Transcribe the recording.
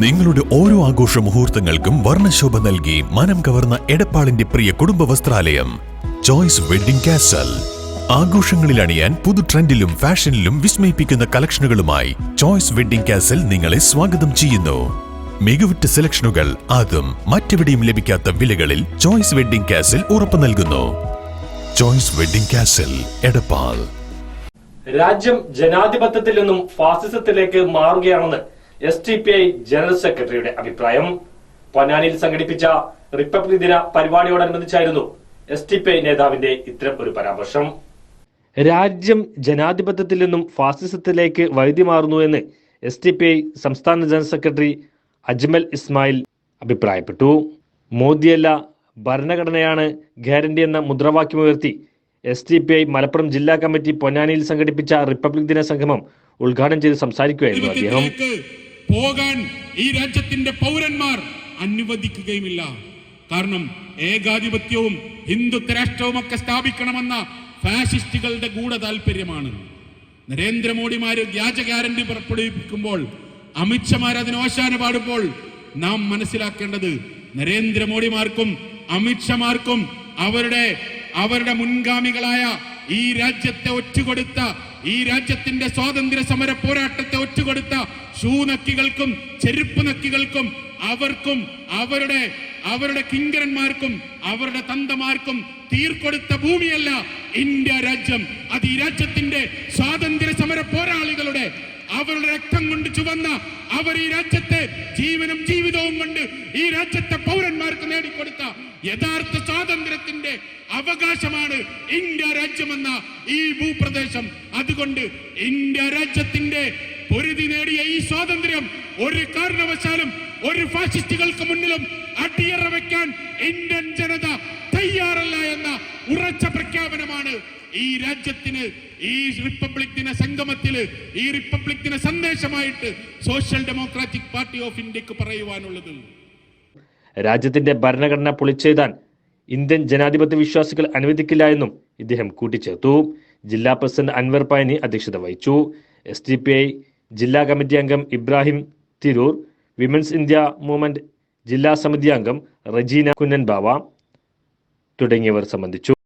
നിങ്ങളുടെ ഓരോ ആഘോഷ മുഹൂർത്തങ്ങൾക്കും വർണശോഭ നൽകി മനം കവർന്ന എടപ്പാളിന്റെ പ്രിയ കുടുംബ വസ്ത്രാലയം. ചോയ്സ് വെഡിംഗ് കാസൽ ആഘോഷങ്ങളിൽ അണിയാൻ പുതു ട്രെൻഡിലും ഫാഷനിലും വിസ്മയിപ്പിക്കുന്ന കളക്ഷനുകളുമായി ചോയ്സ് വെഡിംഗ് കാസൽ നിങ്ങളെ സ്വാഗതം ചെയ്യുന്നു. മികവുറ്റ സെലക്ഷനുകൾ അതും മറ്റെവിടെയും ലഭിക്കാത്ത വിലകളിൽ ചോയ്സ് വെഡിംഗ് കാസൽ ഉറപ്പു നൽകുന്നു. Choice wedding castle Edappal. രാജ്യം ജനാധിപത്യത്തിൽ നിന്നും ഫാസിസത്തിലേക്ക് മാറുകയാണെന്ന് S T P I general സെക്രട്ടറിയുടെ അഭിപ്രായം. പൊന്നാനിയിൽ സംഘടിപ്പിച്ച റിപ്പബ്ലിക് ദിന പരിപാടിയോടനുബന്ധിച്ചായിരുന്നു എസ് ടി പി ഐ നേതാവിന്റെ ഇത്തരം ഒരു പരാമർശം. രാജ്യം ജനാധിപത്യത്തിൽ നിന്നും ഫാസിസത്തിലേക്ക് വഴുതി മാറുന്നു എന്ന് എസ് ടി പി ഐ സംസ്ഥാന ജനറൽ സെക്രട്ടറി അജ്മൽ ഇസ്മായിൽ അഭിപ്രായപ്പെട്ടു. മോദിയല്ല ഭരണഘടനയാണ് ഗ്യാരണ്ടി എന്ന മുദ്രാവാക്യമുയർത്തി S T P I Malappuram ജില്ലാ കമ്മിറ്റി പൊന്നാനിയിൽ സംഘടിപ്പിച്ച റിപ്പബ്ലിക് ദിന സംഗമം ഉദ്ഘാടനം ചെയ്ത് സംസാരിക്കുകയായിരുന്നു അദ്ദേഹം. പോകാൻ ഈ രാജ്യത്തിന്റെ പൗരന്മാർ അനുവദിക്കുകയുമില്ല. കാരണം ഏകാധിപത്യവും ഹിന്ദുത്വ രാഷ്ട്രവും ഒക്കെ സ്ഥാപിക്കണമെന്ന ഫാസിസ്റ്റുകളുടെ ഗൂഢ താല്പര്യമാണ് നരേന്ദ്രമോദിമാര് വ്യാജ ഗ്യാരണ്ടി പുറപ്പെടുവിപ്പിക്കുമ്പോൾ അമിത്ഷമാർ അതിന് ഓശാന പാടുമ്പോൾ നാം മനസ്സിലാക്കേണ്ടത് നരേന്ദ്രമോദിമാർക്കും അമിത്ഷമാർക്കും അവരുടെ അവരുടെ മുൻഗാമികളായ ഈ രാജ്യത്തെ ഒറ്റുകൊടുത്ത ഈ രാജ്യത്തിന്റെ സ്വാതന്ത്ര്യ സമര പോരാട്ടത്തെ ഒറ്റുകൊടുത്ത ഷൂ നക്കികൾക്കും ചെരുപ്പ് നക്കികൾക്കും അവർക്കും അവരുടെ അവരുടെ കിങ്കരന്മാർക്കും അവരുടെ തന്തമാർക്കും തീർക്കൊടുത്ത ഭൂമിയല്ല ഇന്ത്യ രാജ്യം. അത് ഈ രാജ്യത്തിന്റെ സ്വാതന്ത്ര്യ സമര പോരാളികളുടെ അവരുടെ രക്തം കൊണ്ട് ചുവന്ന അവർ ഈ രാജ്യത്തെ ജീവനും ജീവിതവും കൊണ്ട് ഈ രാജ്യത്തെ പൗരന്മാർക്ക് നേടിക്കൊടുത്ത യഥാർത്ഥ രാജ്യമെന്ന ഈ ഭൂപ്രദേശം. അതുകൊണ്ട് ഇന്ത്യ രാജ്യത്തിന്റെ പൊരുതി നേടിയ ഈ സ്വാതന്ത്ര്യം ഒരു കാരണവശാലും ഒരു ഫാസിസ്റ്റുകൾക്ക് മുന്നിലും അടിയറ വെക്കാൻ ഇന്ത്യൻ ജനത തയ്യാറല്ല എന്ന ഉറച്ച പ്രഖ്യാപനമാണ് ഈ രാജ്യത്തിന് ഈ റിപ്പബ്ലിക് ദിന സംഗമത്തിൽ ഈ റിപ്പബ്ലിക് ദിന സന്ദേശമായിട്ട് സോഷ്യൽ ഡെമോക്രാറ്റിക് പാർട്ടി ഓഫ് ഇന്ത്യയ്ക്ക് പറയുവാനുള്ളത്. രാജ്യത്തിന്റെ ഭരണഘടന പൊളിച്ചെഴുതാൻ ഇന്ത്യൻ ജനാധിപത്യ വിശ്വാസികൾ അനുവദിക്കില്ല എന്നും ഇദ്ദേഹം കൂട്ടിച്ചേർത്തു. ജില്ലാ പ്രസിഡന്റ് അൻവർ പായനി അധ്യക്ഷത വഹിച്ചു. എസ് ടി പി ഐ ജില്ലാ കമ്മിറ്റി അംഗം Ibrahim Tirur women's India movement ജില്ലാ സമിതി അംഗം റജീന കുന്നൻ ബാവ തുടങ്ങിയവർ സംബന്ധിച്ചു.